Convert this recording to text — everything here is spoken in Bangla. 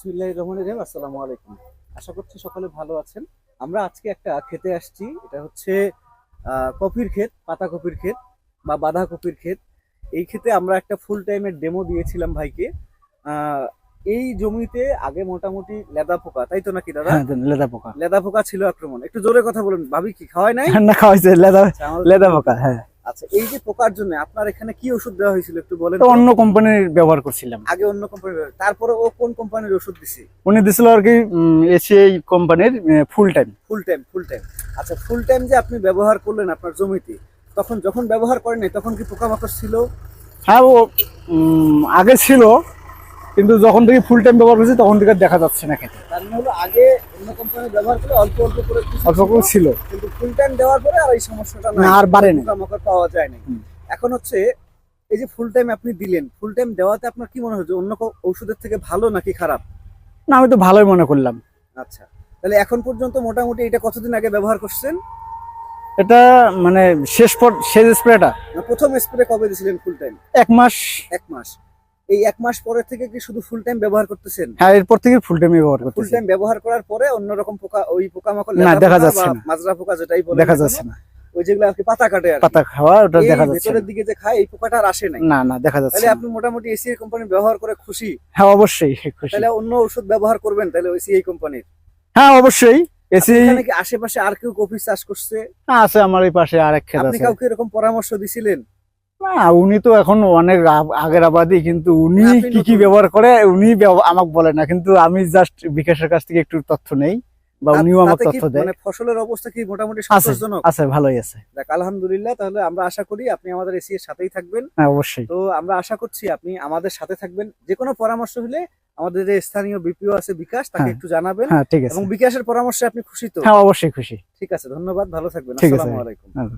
বিসমিল্লাহ রহমান রহিম আসসালামু আলাইকুম। আশা করছি সকলে ভালো আছেন। আমরা আজকে একটা খেতে আসছি এটা হচ্ছে কপির ক্ষেত পাতা কপির ক্ষেত বা বাঁধা কপির ক্ষেত। এই ক্ষেতে আমরা একটা ফুল টাইমের ডেমো দিয়েছিলাম ভাইকে। আহ, এই জমিতে আগে মোটামুটি লেদা পোকা তাই তো নাকি দাদা? হ্যাঁ লেদা পোকা। লেদা পোকা ছিল আক্রমণ। একটু জোরে কথা বলুন ভাবি কি খাওয়াই নাই? না খাওয়াইছে লেদা আচ্ছা, লেদা পোকা হ্যাঁ। আচ্ছা এই যে পোকার জন্য আপনার এখানে কি ওষুধ দেওয়া হয়েছিল একটু বলেন? অন্য কোম্পানির ব্যবহার করছিলাম। আগে অন্য কোম্পানির তারপরে ও কোন কোম্পানির ওষুধ দিছে? উনি দিছিল আর কি এসিআই কোম্পানির full time full time full time আচ্ছা ফুল টাইম যে আপনি ব্যবহার করলেন আপনার জমিতে তখন যখন ব্যবহার করেন তখন কি পোকামাকড় ছিল? হ্যাঁ ও আগে ছিল কিন্তু যখন থেকে ফুল টাইম ব্যবহার করছি তখন থেকে দেখা যাচ্ছে না খেতে। তার মানে হলো আগে অন্য কোম্পানি ব্যবহার করে অল্প অল্প করে অল্প ছিল, করে ছিল। কিন্তু ফুল টাইম দেওয়ার পরে আর এই সমস্যাটা না, আর বাড়ে। পোকামাকড় পাওয়া যায় না এখন হচ্ছে এই যে ফুল টাইম আপনি দিলেন ফুল টাইম দেওয়াতে আপনার কি মনে হচ্ছে অন্য ঔষধের থেকে ভালো নাকি খারাপ? না আমি তো ভালোই মনে করলাম। আচ্ছা তাহলে এখন পর্যন্ত মোটামুটি এটা কতদিন আগে ব্যবহার করছেন? এটা মানে শেষ পর শেষ স্প্রেটা না প্রথম স্প্রে কবে দিয়েছিলেন ফুল টাইম এক মাস। এক মাস। এই এক মাস পরে থেকে কি শুধু ফুল টাইম ব্যবহার করতেছেন? হ্যাঁ এরপর থেকে ফুল টাইম ব্যবহার করতেছেন ফুল টাইম ব্যবহার করার পরে অন্য রকম পোকা ওই পোকামাকড় না, দেখা যাচ্ছে না। মাজরা পোকা যেটাই বলে দেখা যাচ্ছে না। ওই যেগুলো আর পাতা কাটে আর পাতা খাওয়া ওটা দেখা যাচ্ছে ভেতরের না। দিকে যে খায় এই পোকাটা আর আসে নাই। না না দেখা যাচ্ছে তাহলে আপনি মোটামুটি এসিআই কোম্পানি ব্যবহার করে খুশি? হ্যাঁ অবশ্যই খুশি। তাহলে অন্য ওষুধ ব্যবহার করবেন তাহলে ওই সিআই কোম্পানির হ্যাঁ অবশ্যই। এসি আশেপাশে আর কেউ কফি চাষ করছে? আছে আমার এই পাশে আরেক ক্ষেত আপনি আছে। কাউকে এরকম পরামর্শ দিছিলেন? না উনি তো এখন অনেক আগের আবাদি কিন্তু উনি কি কি ব্যবহার করে উনি আমাকে বলে না কিন্তু আমি জাস্ট বিকাশের কাছ থেকে একটু তথ্য নেই বা উনিও আমাকে তথ্য দেয়। মানে ফসলের অবস্থা কি মোটামুটি সন্তোষজনক? আছে ভালোই আছে। দেখ আলহামদুলিল্লাহ তাহলে আমরা আশা করি আপনি আমাদের এসি এর সাথেই থাকবেন। হ্যাঁ অবশ্যই। তো আমরা আশা করছি আপনি আমাদের সাথে থাকবেন। যে কোনো পরামর্শ হলে আমাদের যে স্থানীয় বিপিও আছে বিকাশ তাকে হ্যাঁ। একটু জানাবেন হ্যাঁ ঠিক আছে। এবং বিকাশের পরামর্শে আপনি খুশি তো? হ্যাঁ অবশ্যই খুশি। ঠিক আছে ধন্যবাদ ভালো থাকবেন। আসসালামু আলাইকুম। হ্যাঁ।